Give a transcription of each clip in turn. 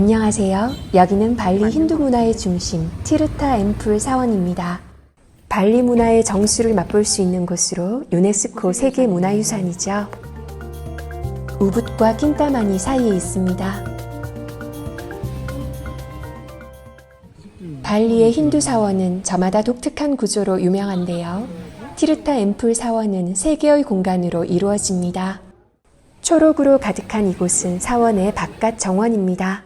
안녕하세요. 여기는 발리 힌두 문화의 중심 티르타 앰플 사원입니다. 발리 문화의 정수를 맛볼 수 있는 곳으로 유네스코 세계 문화유산이죠. 우붓과 킨타마니 사이에 있습니다. 발리의 힌두 사원은 저마다 독특한 구조로 유명한데요. 티르타 앰플 사원은 세 개의 공간으로 이루어집니다. 초록으로 가득한 이곳은 사원의 바깥 정원입니다.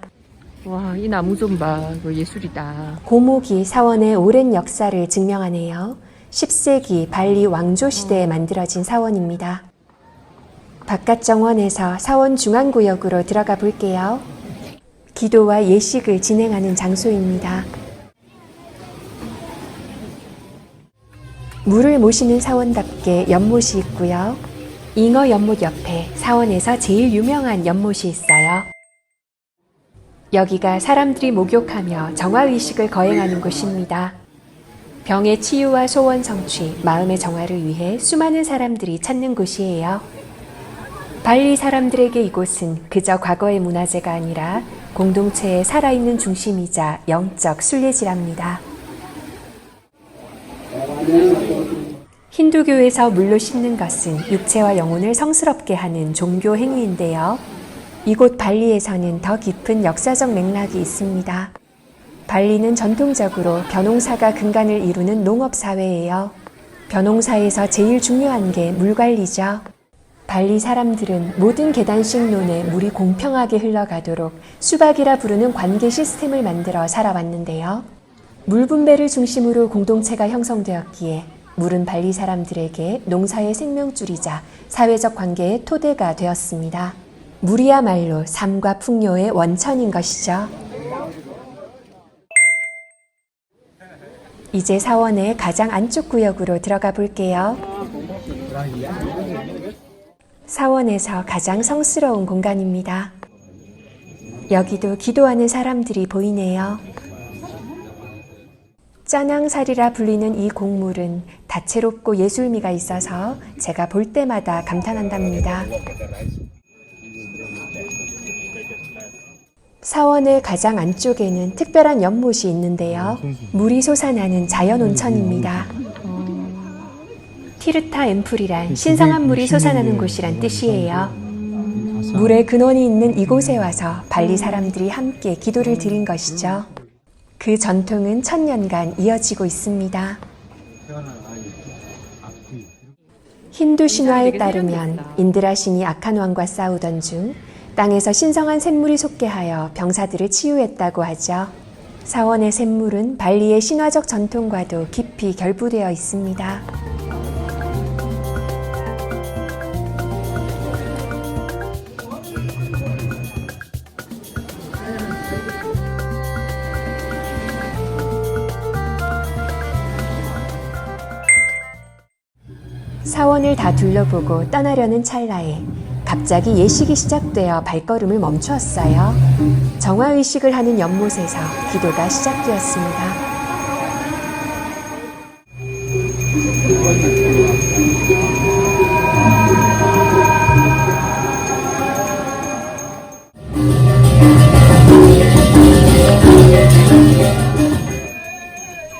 와, 이 나무 좀 봐. 이거 예술이다. 고목이 사원의 오랜 역사를 증명하네요. 10세기 발리 왕조 시대에 만들어진 사원입니다. 바깥 정원에서 사원 중앙구역으로 들어가 볼게요. 기도와 예식을 진행하는 장소입니다. 물을 모시는 사원답게 연못이 있고요. 잉어 연못 옆에 사원에서 제일 유명한 연못이 있어요. 여기가 사람들이 목욕하며 정화의식을 거행하는 곳입니다. 병의 치유와 소원 성취, 마음의 정화를 위해 수많은 사람들이 찾는 곳이에요. 발리 사람들에게 이곳은 그저 과거의 문화재가 아니라 공동체의 살아있는 중심이자 영적 순례지랍니다. 힌두교에서 물로 씻는 것은 육체와 영혼을 성스럽게 하는 종교 행위인데요. 이곳 발리에서는 더 깊은 역사적 맥락이 있습니다. 발리는 전통적으로 벼농사가 근간을 이루는 농업 사회예요. 벼농사에서 제일 중요한 게 물 관리죠. 발리 사람들은 모든 계단식 논에 물이 공평하게 흘러가도록 수박이라 부르는 관계 시스템을 만들어 살아왔는데요. 물 분배를 중심으로 공동체가 형성되었기에 물은 발리 사람들에게 농사의 생명줄이자 사회적 관계의 토대가 되었습니다. 물이야말로 삶과 풍요의 원천인 것이죠. 이제 사원의 가장 안쪽 구역으로 들어가 볼게요. 사원에서 가장 성스러운 공간입니다. 여기도 기도하는 사람들이 보이네요. 짜낭살이라 불리는 이 곡물은 다채롭고 예술미가 있어서 제가 볼 때마다 감탄한답니다. 사원의 가장 안쪽에는 특별한 연못이 있는데요. 물이 솟아나는 자연 온천입니다. 티르타 앰플이란 신성한 물이 솟아나는 곳이란 뜻이에요. 물의 근원이 있는 이곳에 와서 발리 사람들이 함께 기도를 드린 것이죠. 그 전통은 천년간 이어지고 있습니다. 힌두 신화에 따르면 인드라 신이 악한 왕과 싸우던 중 땅에서 신성한 샘물이 솟게 하여 병사들을 치유했다고 하죠. 사원의 샘물은 발리의 신화적 전통과도 깊이 결부되어 있습니다. 사원을 다 둘러보고 떠나려는 찰나에 갑자기 예식이 시작되어 발걸음을 멈추었어요. 정화의식을 하는 연못에서 기도가 시작되었습니다.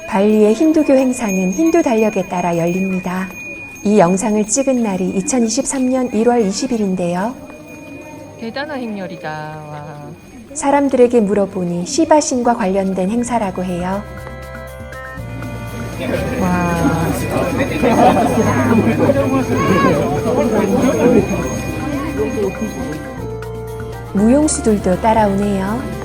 발리의 힌두교 행사는 힌두 달력에 따라 열립니다. 이 영상을 찍은 날이 2023년 1월 20일인데요. 대단한 행렬이다. 와. 사람들에게 물어보니 시바신과 관련된 행사라고 해요. 와. 무용수들도 따라오네요.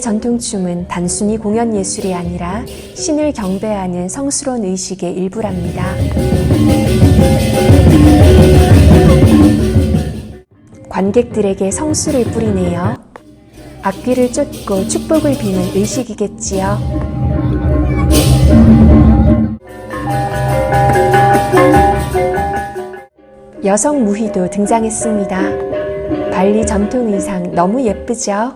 전통춤은 단순히 공연 예술이 아니라 신을 경배하는 성스러운 의식의 일부랍니다. 관객들에게 성수를 뿌리네요. 악기를 쫓고 축복을 비는 의식이겠지요. 여성 무희도 등장했습니다. 발리 전통 의상 너무 예쁘죠?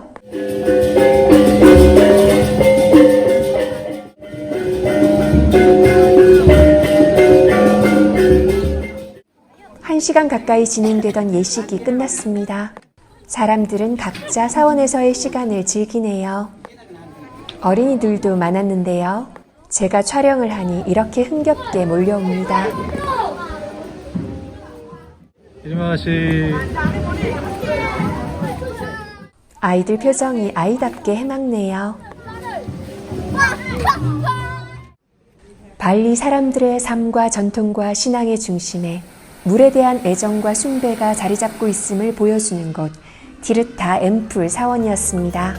한 시간 가까이 진행되던 예식이 끝났습니다. 사람들은 각자 사원에서의 시간을 즐기네요. 어린이들도 많았는데요. 제가 촬영을 하니 이렇게 흥겹게 몰려옵니다. 이리마시 아이들 표정이 아이답게 해맑네요. 발리 사람들의 삶과 전통과 신앙의 중심에 물에 대한 애정과 숭배가 자리 잡고 있음을 보여주는 곳 디르타 앰플 사원이었습니다.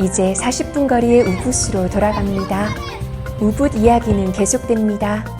이제 40분 거리의 우붓으로 돌아갑니다. 우붓 이야기는 계속됩니다.